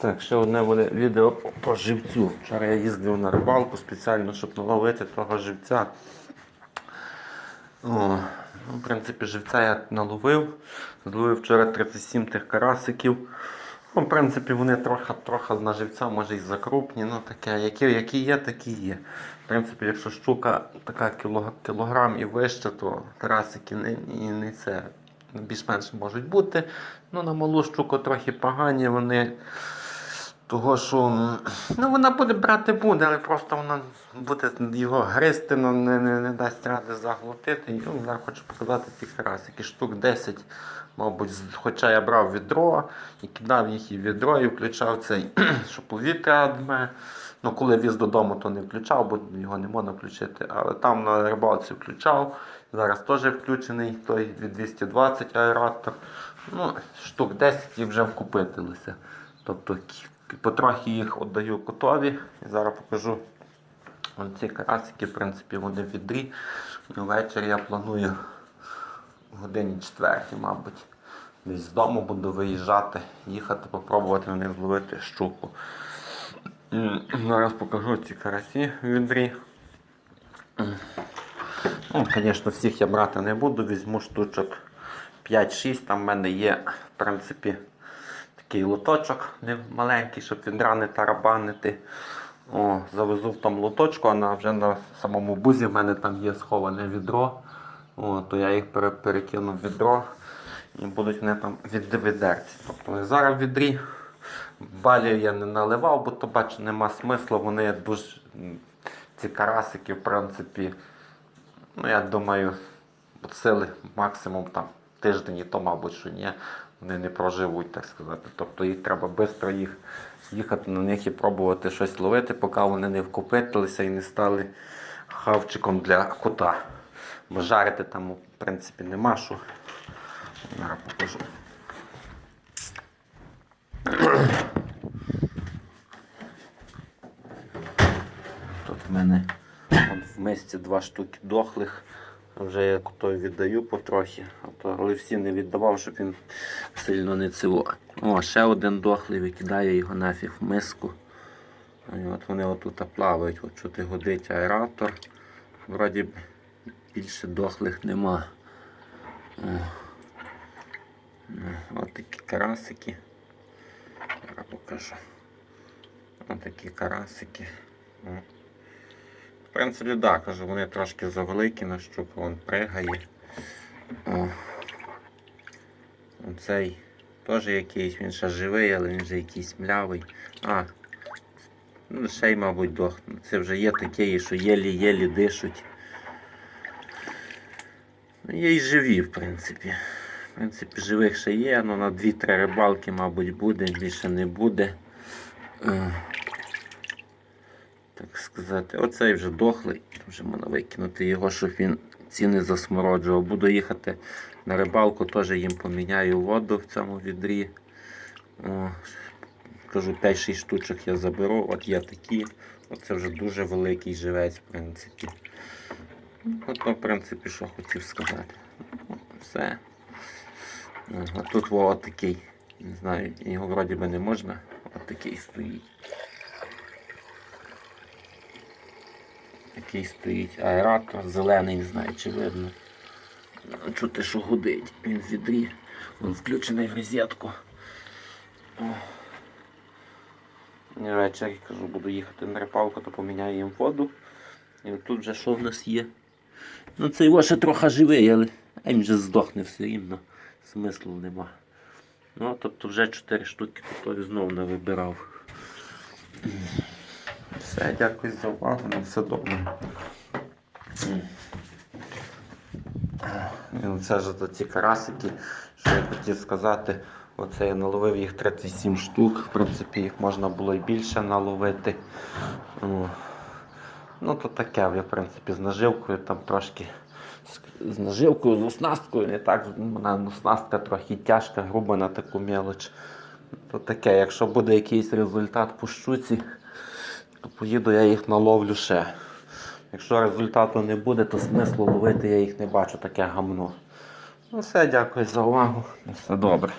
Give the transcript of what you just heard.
Так, ще одне буде відео по- живцю. Вчора я їздив на рибалку спеціально, щоб наловити того живця. О, ну, в принципі, живця я наловив. Зловив вчора 37 тих карасиків. Ну, в принципі, вони трохи, трохи на живця, може і закрупні, ну таке, які, які є, такі є. В принципі, якщо щука така кілограм і вище, то карасики не, і не це більш-менш можуть бути. Ну, на малу щуку трохи погані вони. Того, що ну, вона буде брати буде, але просто вона буде його гризти, ну, не, не, не дасть ради заглотити. І, ну, зараз хочу показати ці карасики. Штук 10, мабуть, хоча я брав відро і кидав їх і відро, і включав цей, що повітря дме. Ну, коли віз додому, то не включав, бо його не можна включити. Але там на рибалці включав. Зараз теж включений той 220 аератор. Ну, штук 10 і вже вкупитилися. Тобто потрохи їх віддаю котові. І зараз покажу ці карасики, в принципі, вони в відрі. Ввечері я планую в годині четвертій, мабуть. Десь з дому буду виїжджати, їхати, попробувати на них зловити щуку. Зараз покажу ці карасі в відрі. Ну, звісно, всіх я брати не буду, візьму штучок 5-6. Там в мене є, в принципі, такий лоточок не маленький, щоб відра не тарабанити. О, завезу в тому лоточку, а вже на самому бузі в мене там є сховане відро. О, то я їх пере, перекину в відро і будуть вони там від. Тобто зараз в відрі. Балі я не наливав, бо то бачу, нема смислу. Вони дуже ці карасики, в принципі, ну я думаю, сили максимум там тиждень і то, мабуть, що ні, вони не проживуть, так сказати. Тобто їх треба швидко їх їхати на них і пробувати щось ловити, поки вони не вкупитилися і не стали хавчиком для кота. Бо жарити там, в принципі, нема що. Зараз покажу. Тут в мене в мисці два штуки дохлих. Вже я котові віддаю потрохи, але всі не віддавав, щоб він сильно не ціло. О, ще один дохлий, викидаю його нафіг в миску. От вони отут плавають, от що ти годить аератор. Вроді більше дохлих нема. О. От такі карасики. Зараз покажу. Ось такі карасики. О. В принципі, да, кажу, вони трошки завеликі на щуку, він пригає. Оцей теж якийсь, він ще живий, але він вже якийсь млявий. А, ну ще й, мабуть, дохне. Це вже є такі, що єлі-єлі дишуть. Ну, Є й живі, в принципі. В принципі, живих ще є, але на 2-3 рибалки, мабуть, буде, більше не буде. Так сказати, оцей вже дохлий, вже можна викинути його, щоб він ці не засмороджував. Буду їхати на рибалку, теж їм поміняю воду в цьому відрі. О, кажу, 5-6 штучок я заберу, от є такі. Оце вже дуже великий живець, в принципі. От, в принципі, що хотів сказати. Все. А тут от такий. Не знаю, його вроді би не можна. От такий стоїть. Такий стоїть аератор, зелений, не знаю, чи видно. Чути, що гудить. Він в відрі. Він включений в розетку. Ввечері кажу, буду їхати на рибалку, то поміняю їм воду. І тут вже що в нас є? Ну цей його ще трохи живий, але а він вже здохне все рівно. Смислу нема. Ну, тобто вже 4 штуки готові знову не вибирав. Все, дякую за увагу, на все добре. Це ж ці карасики, що я хотів сказати. Оце я наловив їх 37 штук. В принципі, їх можна було і більше наловити. Ну, то таке, в принципі, з наживкою там трошки. З наживкою, з оснасткою, не так, вона оснастка трохи тяжка, груба на таку мелоч. То таке, якщо буде якийсь результат по щуці, то поїду я їх наловлю ще. Якщо результату не буде, то смислу ловити я їх не бачу, таке гамно. Ну все, дякую за увагу. Все добре.